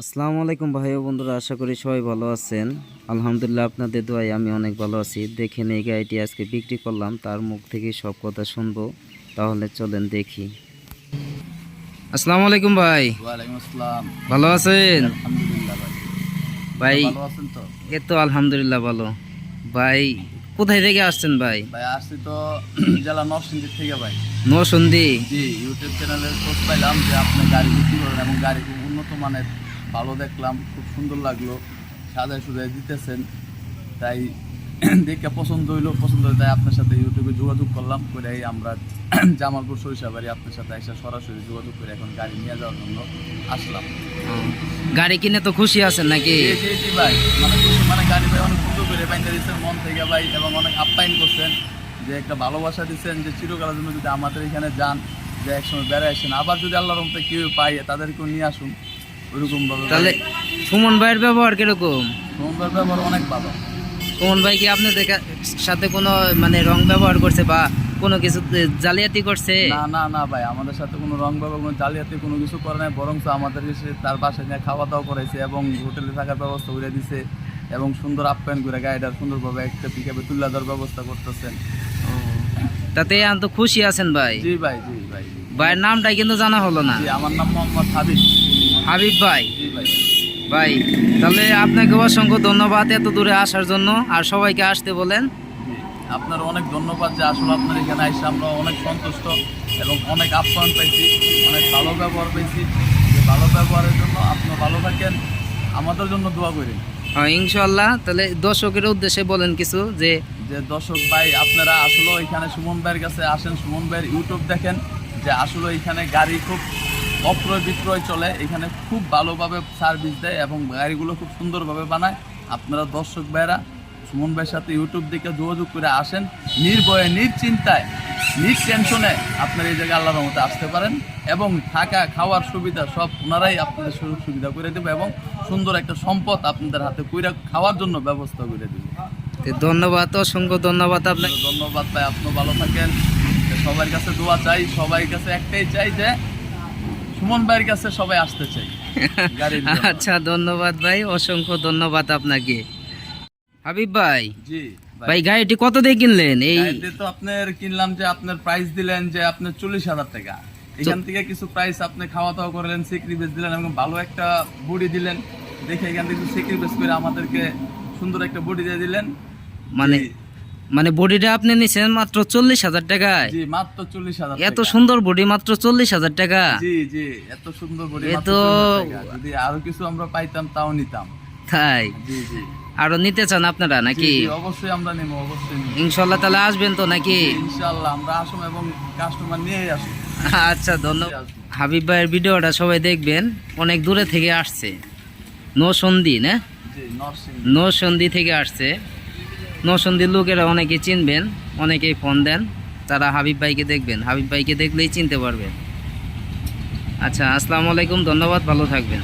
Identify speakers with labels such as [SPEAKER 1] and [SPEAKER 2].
[SPEAKER 1] আসসালামু আলাইকুম ভাই ও বন্ধুরা আশা করি সবাই ভালো আছেন। আলহামদুলিল্লাহ আপনাদের দোয়াই আমি অনেক ভালো আছি। দেখেন এই গাড়িটি আজকে বিক্রি করলাম তার মুখ থেকে সব কথা শুনব। তাহলে চলেন দেখি। আসসালামু আলাইকুম ভাই। ভালো আছেন?
[SPEAKER 2] আলহামদুলিল্লাহ ভাই।
[SPEAKER 1] ভাই
[SPEAKER 2] ভালো আছেন তো?
[SPEAKER 1] এ তো আলহামদুলিল্লাহ ভালো। ভাই কোথায় থেকে আসছেন ভাই?
[SPEAKER 2] ভাই আসছি তো জেলা নরসিংদী থেকে ভাই।
[SPEAKER 1] নসন্দি
[SPEAKER 2] জি ইউটিউব চ্যানেলের খোঁজ পাইলাম যে আপনি গাড়ি বিক্রি করেন এবং গাড়ি খুব উন্নত মানের ভালো দেখলাম খুব সুন্দর লাগল সাজায় সুজায় দিতেছেন। তাই দেখে পছন্দ হইল পছন্দ হয়ে তাই আপনার সাথে ইউটিউবে যোগাযোগ করলাম করে আমরা জামালপুর সরিষাবাড়ি আপনার সাথে এসে সরাসরি যোগাযোগ করে এখন গাড়ি নিয়ে যাওয়ার জন্য আসলাম।
[SPEAKER 1] গাড়ি কিনে তো খুশি আছেন নাকি?
[SPEAKER 2] ভাই। মানে খুশি, মানে গাড়ি ভাই অনেক সুন্দর করে বাইন্দা দিচ্ছেন মন থেকে ভাই এবং অনেক আপ্যায়ন করছেন যে একটা ভালোবাসা দিচ্ছেন যে চিরকালের জন্য যদি আমাদের এখানে যান যে একসময় বেড়ে আসেন আবার যদি আল্লাহর রহমতে কেউ পাই তাদেরকেও নিয়ে আসুন। ওইরকম
[SPEAKER 1] তাহলে সুমন ভাইয়ের ব্যবহার কীরকম?
[SPEAKER 2] তোমার ব্যবহার অনেক ভালো।
[SPEAKER 1] সুমন ভাই কি আপনাদের সাথে কোনো মানে রং ব্যবহার করছে বা কোনো কিছু জালিয়াতি করছে?
[SPEAKER 2] না না না ভাই আমাদের সাথে কোনো রং ব্যবহার কোনো জালিয়াতি কোনো কিছু করে নাই বরং আমাদের তার বাসায় নিয়ে খাওয়া দাওয়া করাইছে এবং হোটেলে থাকার ব্যবস্থা করে দিছে এবং সুন্দর আপ্যায়ন করে গাড়িটার সুন্দরভাবে একটা পিকআপে তুলে দেওয়ার ব্যবস্থা করতেছেন।
[SPEAKER 1] তাতে আন্ত খুশি আছেন ভাই?
[SPEAKER 2] জি ভাই জি ভাই
[SPEAKER 1] ভাইয়ের নামটাই কিন্তু জানা হলো না।
[SPEAKER 2] আমার নাম মোহাম্মদ হাবিব।
[SPEAKER 1] হাবিব ভাই।
[SPEAKER 2] ভাই
[SPEAKER 1] তাহলে আপনাকে অসংখ্য ধন্যবাদ এত দূরে আসার জন্য আর সবাইকে আসতে বলেন।
[SPEAKER 2] আপনার অনেক ধন্যবাদ যে আসলে আপনার এখানে আসছে আমরা অনেক সন্তুষ্ট এবং অনেক আপ্যায়ন পাইছি অনেক ভালো ব্যবহার পেয়েছি। যে ভালো ব্যবহারের জন্য আপনি ভালো থাকেন। আমাদের জন্য দোয়া করি।
[SPEAKER 1] হ্যাঁ, ইনশাল্লাহ তাহলে দর্শকের উদ্দেশ্যে বলেন কিছু যে
[SPEAKER 2] যে দর্শক ভাই আপনারা আসলে এখানে সুমন ভাইয়ের কাছে আসেন। সুমন ভাইয়ের ইউটিউব দেখেন যে আসলে এখানে গাড়ি খুব অক্রয় বিক্রয় চলে এখানে খুব ভালোভাবে সার্ভিস দেয় এবং গাড়িগুলো খুব সুন্দরভাবে বানায়। আপনারা দর্শক ভাইরা সুমন ভাইয়ের সাথে ইউটিউব দেখে যোগাযোগ করে আসেন। নির্ভয়ে নিশ্চিন্তায় নির টেনশনে আপনারা এই জায়গায় আল্লাহর মতো আসতে পারেন এবং থাকা খাওয়ার সুবিধা সব ওনারাই আপনাদের সুযোগ সুবিধা করে দেবে এবং সুন্দর একটা সম্পদ আপনাদের হাতে কইরা খাওয়ার জন্য ব্যবস্থা করে দেবে।
[SPEAKER 1] ধন্যবাদ অসংখ্য ধন্যবাদ আপনাকে।
[SPEAKER 2] ধন্যবাদ ভাই আপনি ভালো থাকেন। সবার কাছে দোয়া চাই সবার কাছে একটাই চাই যে সুমন ভাইয়ের কাছে সবাই আসতে চাই।
[SPEAKER 1] আচ্ছা ধন্যবাদ ভাই অসংখ্য ধন্যবাদ আপনাকে। হাবিব ভাই
[SPEAKER 2] জি
[SPEAKER 1] ভাই। গাড়িটি কত দিয়ে কিনলেন? এই
[SPEAKER 2] তো আপনার কিনলাম যে আপনার প্রাইস দিলেন যে আপনার চল্লিশ হাজার টাকা। এখান থেকে কিছু প্রাইস আপনি খাওয়া দাওয়া করলেন সেক্রিফাইস দিলেন এবং ভালো একটা বডি দিলেন। দেখে এখান থেকে সেক্রিফাইস করে আমাদেরকে সুন্দর একটা বডি দিয়ে দিলেন।
[SPEAKER 1] মানে মানে বডিটা আপনি নিছেন মাত্র চল্লিশ হাজার টাকায়।
[SPEAKER 2] জি মাত্র চল্লিশ হাজার
[SPEAKER 1] এত সুন্দর বডি মাত্র চল্লিশ হাজার টাকা।
[SPEAKER 2] জি জি এত সুন্দর বডি
[SPEAKER 1] এ
[SPEAKER 2] মাত্র
[SPEAKER 1] তো-
[SPEAKER 2] 40 টাকা। যদি আরও কিছু আমরা পাইতাম তাও নিতাম।
[SPEAKER 1] তাই?
[SPEAKER 2] জি জি।
[SPEAKER 1] আরও নিতে চান আপনারা নাকি?
[SPEAKER 2] অবশ্যই আমরা নেব অবশ্যই নেব
[SPEAKER 1] ইনশাল্লাহ তাহলে আসবেন তো নাকি?
[SPEAKER 2] ইনশাআল্লাহ আমরা আসুন এবং কাস্টমার নিয়ে আসুন।
[SPEAKER 1] আচ্ছা ধন্যবাদ। হাবিব ভাইয়ের ভিডিওটা সবাই দেখবেন অনেক দূরে থেকে আসছে। নসন্দি না? নসন্দি থেকে আসছে। নসন্দির লোকেরা অনেকে চিনবেন অনেকেই ফোন দেন, তারা হাবিব ভাইকে দেখবেন, হাবিব ভাইকে দেখলেই চিনতে পারবেন। আচ্ছা আসসালামু আলাইকুম, ধন্যবাদ, ভালো থাকবেন।